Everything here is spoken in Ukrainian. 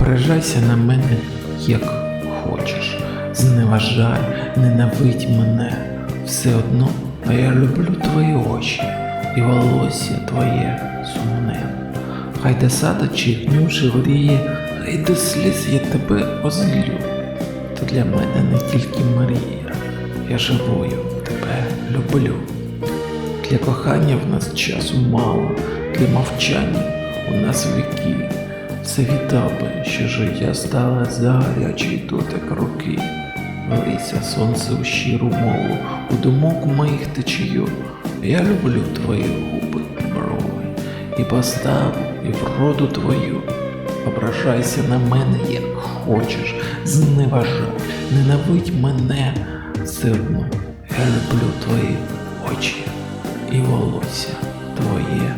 Ображайся на мене, як хочеш. Зневажай, ненавидь мене. Все одно, а я люблю твої очі і волосся твоє сумне. Хай до сада чихню живріє, хай до сліз я тебе озлю. Ти для мене не тільки Марія, я живою тебе люблю. Для кохання в нас часу мало, для мовчання у нас віки. Все віддав би, що життя стало за дотик руки. Лися сонце у щиру мову, у думок моїх течію. Я люблю твої губи, брови, і поставу, і вроду твою. Ображайся на мене, як хочеш, зневажай, ненавидь мене, все я люблю твої очі і волосся твоє